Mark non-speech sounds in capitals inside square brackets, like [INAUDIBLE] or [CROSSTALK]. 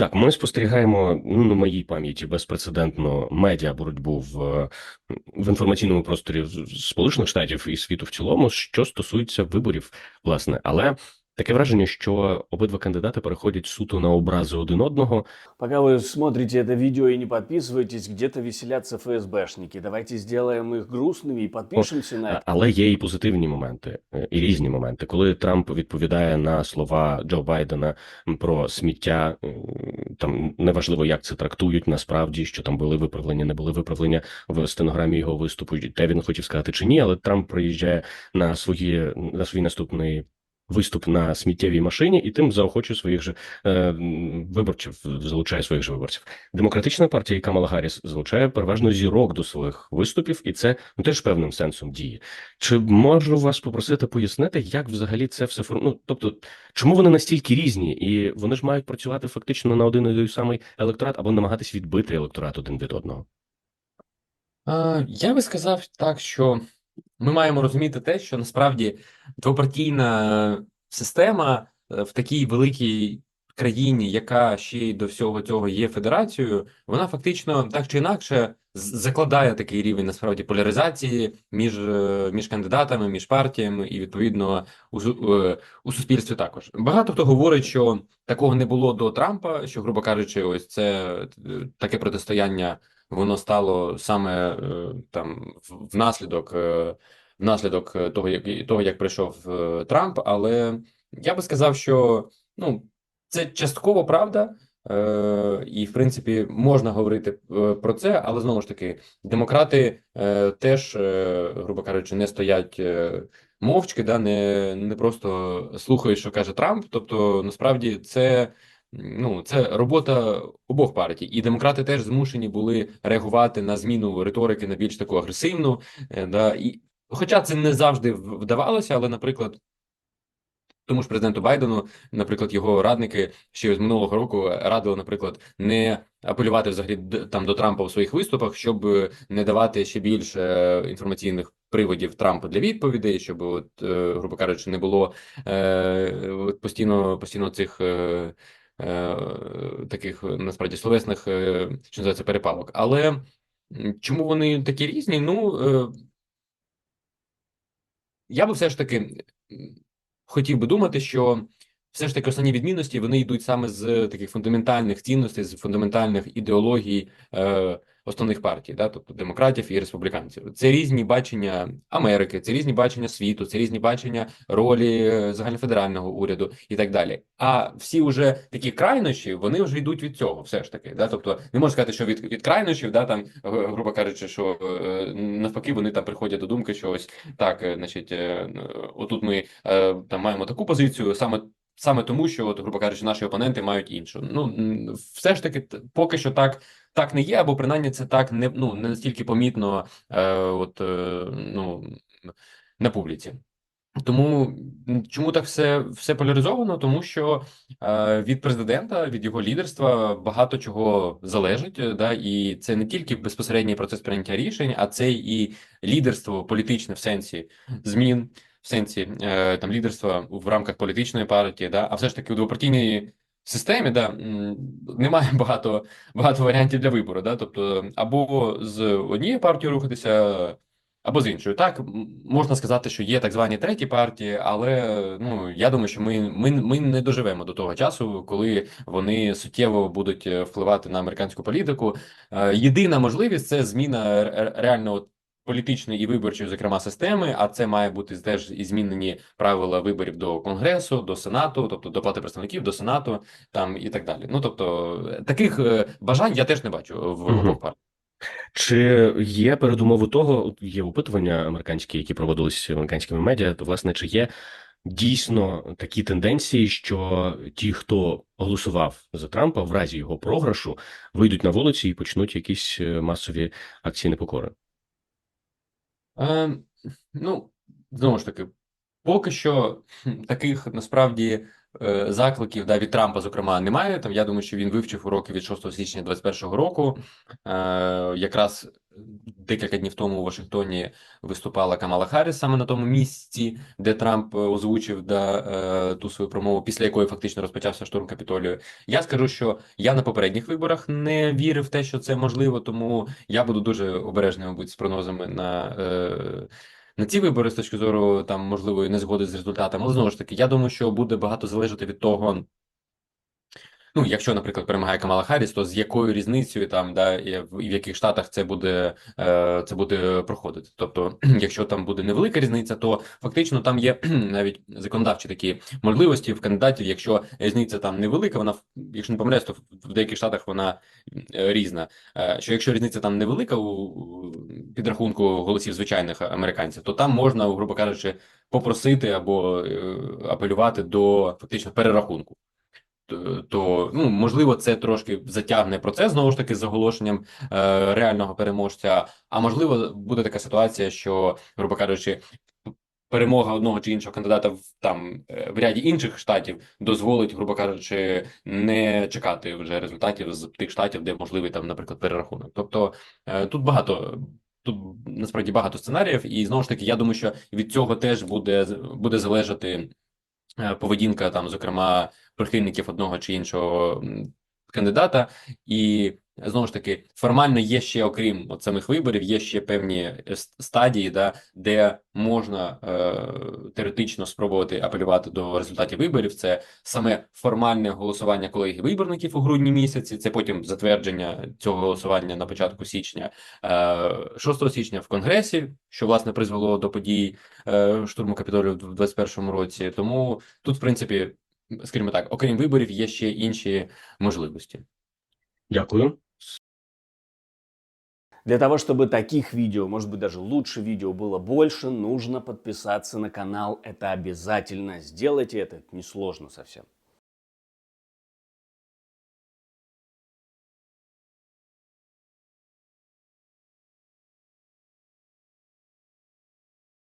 Так, ми спостерігаємо ну, на моїй пам'яті безпрецедентну медіа боротьбу в, в інформаційному просторі Сполучених Штатів і світу в цілому, що стосується виборів, власне. Але таке враження, що обидва кандидати переходять суто на образи один одного. Пока вы смотрите это видео и не подписываетесь, где-то веселятся ФСБшники. Давайте сделаем их грустными и подпишемся на это. А- Але є і позитивні моменти, е, і різні моменти. Коли Трамп відповідає на слова Джо Байдена про сміття, е, там неважливо, як це трактують насправді, що там були виправлення, не були виправлення в стенограмі його виступу, те він хотів сказати чи ні, але Трамп приїжджає на свої на свій наступний. Виступ на сміттєвій машині і тим заохочує своїх же е, виборців, залучає своїх же виборців. Демократична партія і Камала Гарріс залучає переважно зірок до своїх виступів, і це ну, теж певним сенсом діє. Чи можу вас попросити пояснити, як взагалі це все форм... Ну, тобто, чому вони настільки різні, і вони ж мають працювати фактично на один і той самий електорат або намагатись відбити електорат один від одного? Я би сказав так, що ми маємо розуміти те, що насправді двопартійна система е, в такій великій країні, яка ще й до всього цього є федерацією, вона фактично так чи інакше закладає такий рівень насправді поляризації між, е, між кандидатами, між партіями і відповідно у, е, у суспільстві також. Багато хто говорить, що такого не було до Трампа, що, грубо кажучи, ось це таке протистояння воно стало саме е, там внаслідок, е, внаслідок е, того, як того, як прийшов Трамп. Але я би сказав, що ну це частково правда. І, в принципі, можна говорити про це, але знову ж таки, демократи теж, грубо кажучи, не стоять мовчки, да, не, не просто слухають, що каже Трамп. Тобто, насправді, це Ну, це робота обох партій, і демократи теж змушені були реагувати на зміну риторики на більш таку агресивну. е, Да, і, хоча це не завжди вдавалося, але, наприклад, тому ж президенту Байдену, наприклад, його радники ще з минулого року радили, наприклад, не апелювати взагалі там до Трампа у своїх виступах, щоб е, не давати ще більше е, інформаційних приводів Трампу для відповідей, щоб, от, грубо кажучи, не було постійно постійно цих. Таких насправді словесних, е, що називається, перепалок. Але чому вони такі різні? Ну е, я би все ж таки хотів би думати, що все ж таки основні відмінності вони йдуть саме з таких фундаментальних цінностей, з фундаментальних ідеологій е, основних партій, да, тобто демократів і республіканців. Це різні бачення Америки, це різні бачення світу, це різні бачення ролі е, загальнофедерального уряду і так далі. А всі вже такі крайнощі, вони вже йдуть від цього, все ж таки. Да? Тобто не можна сказати, що від, від крайнощів, да, там, грубо кажучи, що е, навпаки вони там приходять до думки, що ось так, е, значить, е, отут ми там маємо таку позицію, саме. Саме тому, що, от, грубо кажучи, наші опоненти мають іншу. Ну все ж таки, поки що так, так не є, або принаймні це так не ну не настільки помітно, е, от е, ну на публіці. Тому чому так все, все поляризовано? Тому що е, від президента, від його лідерства багато чого залежить, е, да, і це не тільки безпосередній процес прийняття рішень, а це і лідерство політичне в сенсі змін, в сенсі е, там лідерства в рамках політичної партії, да, а все ж таки у двопартійній системі, да, немає [LAUGHS] багато, багато варіантів для вибору. Да, тобто або з однією партією рухатися. Або з іншою, так можна сказати, що є так звані треті партії, але ну я думаю, що ми, ми, ми не доживемо до того часу, коли вони суттєво будуть е, впливати на американську політику. Е, Єдина можливість це зміна ре- ре- реально от політичної і виборчої, зокрема, системи. А це має бути теж і змінені правила виборів до конгресу, до сенату, тобто до плати представників, до сенату, там і так далі. Ну тобто таких е, бажань я теж не бачу в обох партіях. Чи є передумови того, є опитування американські, які проводились американськими медіа, то власне чи є дійсно такі тенденції, що ті, хто голосував за Трампа, в разі його програшу, вийдуть на вулиці і почнуть якісь е, масові акції непокори? Е, ну, знову ж таки, поки що [LAUGHS] таких насправді е, закликів да, від Трампа, зокрема, немає. Там я думаю, що він вивчив уроки від 6 січня 2021 року. Е, якраз декілька днів тому у Вашингтоні виступала Камала Харріс саме на тому місці, де Трамп е, озвучив да, е, ту свою промову, після якої фактично розпочався штурм Капітолію. Я скажу, що я на попередніх виборах не вірив в те, що це можливо, тому я буду дуже обережним, мабуть, з прогнозами на. Е, на ці вибори з точки зору там можливої незгоди з результатами, але знову ж таки, я думаю, що буде багато залежати від того. Ну, якщо, наприклад, перемагає Камала Харріс, то з якою різницею там, да, і в, яких штатах це буде, е, це буде проходити. Тобто, [CLEARS THROAT] якщо там буде невелика різниця, то фактично там є [CLEARS THROAT] навіть законодавчі такі можливості в кандидатів. Якщо різниця там невелика, вона якщо не помиляюсь, то в- деяких штатах вона е, різна. Е, що якщо різниця там невелика у підрахунку голосів звичайних американців, то там можна, грубо кажучи, попросити або апелювати до фактично перерахунку. То ну можливо, це трошки затягне процес знову ж таки з оголошенням е, реального переможця. А можливо, буде така ситуація, що, грубо кажучи, перемога одного чи іншого кандидата в там е, в ряді інших штатів дозволить, грубо кажучи, не чекати вже результатів з тих штатів, де можливий там, наприклад, перерахунок. Тобто е, тут багато. Тут насправді багато сценаріїв, і знову ж таки, я думаю, що від цього теж буде буде залежати поведінка, там, зокрема, прихильників одного чи іншого кандидата. І знову ж таки, формально є ще, окрім самих виборів, є ще певні е, стадії, да, де можна е, теоретично спробувати апелювати до результатів виборів. Це саме формальне голосування колегії виборників у грудні місяці. Це потім затвердження цього голосування на початку січня, е, 6 січня в Конгресі, що власне призвело до подій е, штурму Капітолію в 2021 році. Тому тут, в принципі, скажімо так, окрім виборів, є ще інші можливості. Дякую. Для того, чтобы таких видео, может быть даже лучше видео было больше, нужно подписаться на канал. Это обязательно. Сделайте это, это несложно совсем.